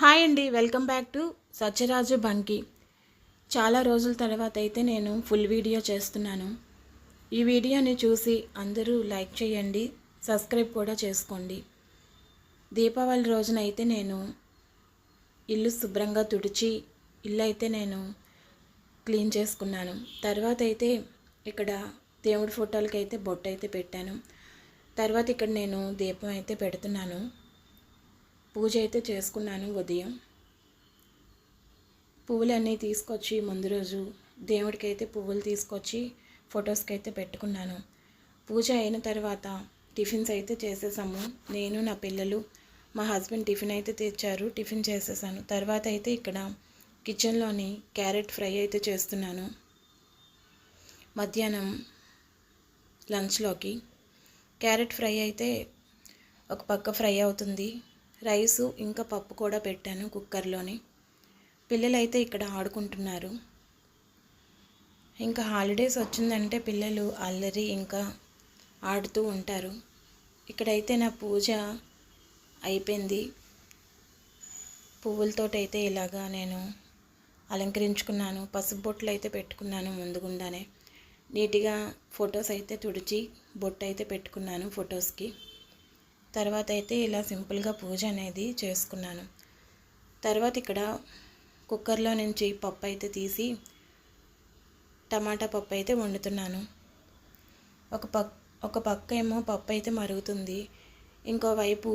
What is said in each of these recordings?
Hi అండి welcome back to Satyaraju Banki. చాలా రోజుల తర్వాత అయితే నేను ఫుల్ వీడియో చేస్తున్నాను. ఈ వీడియోని చూసి అందరూ లైక్ చేయండి సబ్స్క్రైబ్ కూడా చేసుకోండి. దీపావళి రోజున అయితే నేను ఇల్లు శుభ్రంగా తుడిచి ఇల్లు అయితే నేను క్లీన్ చేసుకున్నాను. తర్వాత అయితే ఇక్కడ దేవుడి ఫోటోలకి అయితే బొట్టు అయితే పెట్టాను. తర్వాత ఇక్కడ నేను దీపం అయితే పెడుతున్నాను. పూజ అయితే చేసుకున్నాను ఉదయం. పువ్వులన్నీ తీసుకొచ్చి ముందు రోజు దేవుడికి అయితే పువ్వులు తీసుకొచ్చి ఫొటోస్కి అయితే పెట్టుకున్నాను. పూజ అయిన తర్వాత టిఫిన్స్ అయితే చేసేసాము. నేను నా పిల్లలు మా హస్బెండ్ టిఫిన్ అయితే తెచ్చారు టిఫిన్ చేసేసాను. తర్వాత అయితే ఇక్కడ కిచెన్లోని క్యారెట్ ఫ్రై అయితే చేస్తున్నాను. మధ్యాహ్నం లంచ్లోకి క్యారెట్ ఫ్రై అయితే ఒక పక్క ఫ్రై అవుతుంది. రైసు ఇంకా పప్పు కూడా పెట్టాను కుక్కర్లోని. పిల్లలైతే ఇక్కడ ఆడుకుంటున్నారు. ఇంకా హాలిడేస్ వచ్చిందంటే పిల్లలు అల్లరి ఇంకా ఆడుతూ ఉంటారు. ఇక్కడైతే నా పూజ అయిపోయింది. పువ్వులతోటైతే ఇలాగా నేను అలంకరించుకున్నాను. పసుపు బొట్లు అయితే పెట్టుకున్నాను ముందుగుండానే. నీట్గా ఫొటోస్ అయితే తుడిచి బొట్టు అయితే పెట్టుకున్నాను ఫొటోస్కి. తర్వాత అయితే ఇలా సింపుల్గా పూజ అనేది చేసుకున్నాను. తర్వాత ఇక్కడ కుక్కర్లో నుంచి పప్పు అయితే తీసి టమాటా పప్పు అయితే వండుతున్నాను. ఒక పక్ ఒక పక్క ఏమో పప్పు అయితే మరుగుతుంది ఇంకోవైపు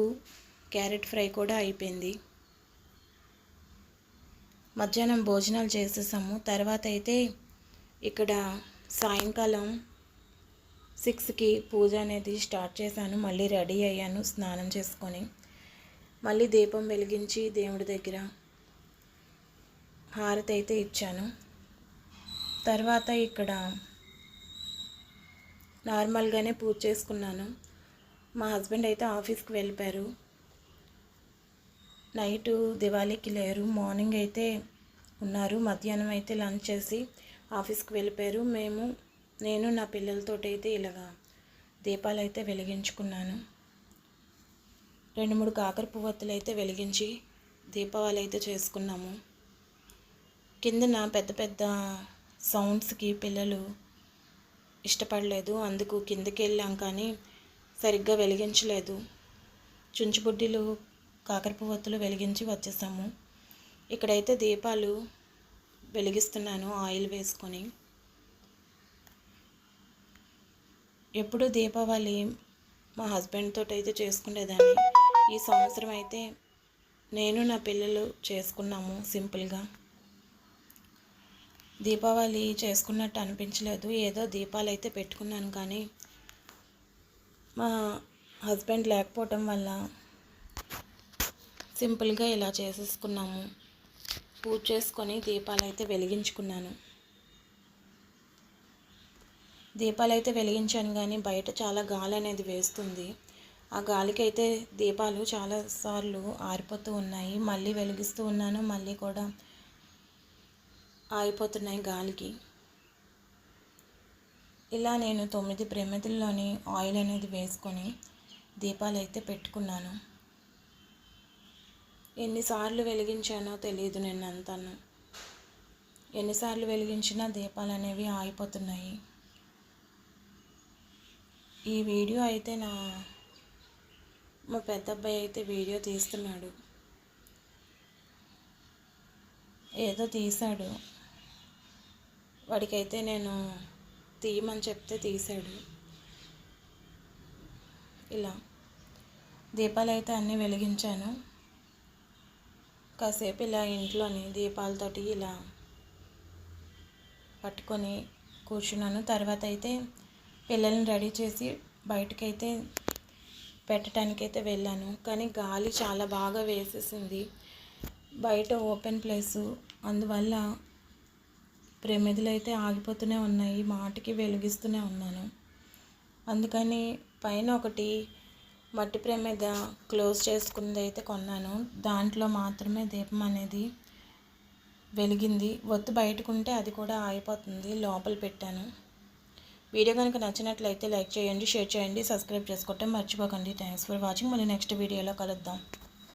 క్యారెట్ ఫ్రై కూడా అయిపోయింది. మధ్యాహ్నం భోజనాలు చేసేసాము. తర్వాత అయితే ఇక్కడ సాయంకాలం సిక్స్కి పూజ అనేది స్టార్ట్ చేశాను. మళ్ళీ రెడీ అయ్యాను స్నానం చేసుకొని. మళ్ళీ దీపం వెలిగించి దేవుడి దగ్గర హారతి అయితే ఇచ్చాను. తర్వాత ఇక్కడ నార్మల్గానే పూజ చేసుకున్నాను. మా హస్బెండ్ అయితే ఆఫీస్కి వెళ్ళిపోయారు. నైట్ దివాళీకి లేరు. మార్నింగ్ అయితే ఉన్నారు. మధ్యాహ్నం అయితే లంచ్ చేసి ఆఫీస్కి వెళ్ళిపోయారు. మేము నేను నా పిల్లలతో అయితే ఇలాగా దీపాలు అయితే వెలిగించుకున్నాను. రెండు మూడు కాకర పువ్వొత్తులు అయితే వెలిగించి దీపావళి అయితే చేసుకున్నాము కిందన పెద్ద పెద్ద సౌండ్స్కి పిల్లలు ఇష్టపడలేదు. అందుకు కిందకి వెళ్ళాం కానీ సరిగ్గా వెలిగించలేదు. చుంచుబుడ్డిలు కాకర పువ్వొత్తులు వెలిగించి వచ్చేసాము. ఇక్కడైతే దీపాలు వెలిగిస్తున్నాను ఆయిల్ వేసుకొని. ఎప్పుడు దీపావళి మా హస్బెండ్ తోటి అయితే చేసుకునేదాన్ని. ఈ సంవత్సరం అయితే నేను నా పిల్లలు చేసుకున్నాము సింపుల్గా. దీపావళి చేసుకున్నట్టు అనిపించలేదు. ఏదో దీపాలు అయితే పెట్టుకున్నాను కానీ మా హస్బెండ్ లేకపోవటం వల్ల సింపుల్గా ఇలా చేసేసుకున్నాము. పూజ చేసుకొని దీపాలు అయితే వెలిగించుకున్నాను. దీపాలు అయితే వెలిగించాను కానీ బయట చాలా గాలి అనేది వేస్తుంది. ఆ గాలికి అయితే దీపాలు చాలాసార్లు ఆరిపోతూ ఉన్నాయి. మళ్ళీ వెలిగిస్తూ ఉన్నాను. మళ్ళీ కూడా ఆగిపోతున్నాయి గాలికి. ఇలా నేను తొమ్మిది ప్రమితుల్లోని ఆయిల్ అనేది వేసుకొని దీపాలు అయితే పెట్టుకున్నాను. ఎన్నిసార్లు వెలిగించానో తెలియదు నేను అంతాను ఎన్నిసార్లు వెలిగించినా దీపాలు అనేవి ఆగిపోతున్నాయి. ఈ వీడియో అయితే నా మా పెద్ద అబ్బాయి అయితే వీడియో తీస్తున్నాడు. ఏదో తీశాడు. వాడికైతే నేను తీయమని చెప్తే తీశాడు. ఇలా దీపాలు అయితే అన్నీ వెలిగించాను. కాసేపు ఇలా ఇంట్లోని దీపాలతోటి ఇలా పట్టుకొని కూర్చున్నాను. తర్వాత అయితే పిల్లల్ని రెడీ చేసి బయటకైతే పెట్టడానికైతే వెళ్ళాను. కానీ గాలి చాలా బాగా వేసేసింది. బయట ఓపెన్ ప్లేసు. అందువల్ల ప్రమిదలు అయితే ఆగిపోతూనే ఉన్నాయి. మాటికి వెలిగిస్తూనే ఉన్నాను. అందుకని పైన ఒకటి మట్టి ప్రమిద క్లోజ్ చేసుకుంది అయితే కొన్నాను. దాంట్లో మాత్రమే దీపం అనేది వెలిగింది. ఒత్తు బయటకుంటే అది కూడా ఆగిపోతుంది. లోపల పెట్టాను. వీడియో కనుక నచ్చినట్లయితే లైక్ చేయండి షేర్ చేయండి సబ్స్క్రైబ్ చేసుకోవటం మర్చిపోకండి. థ్యాంక్స్ ఫర్ వాచింగ్ మళ్ళీ నెక్స్ట్ వీడియోలో కలుద్దాం.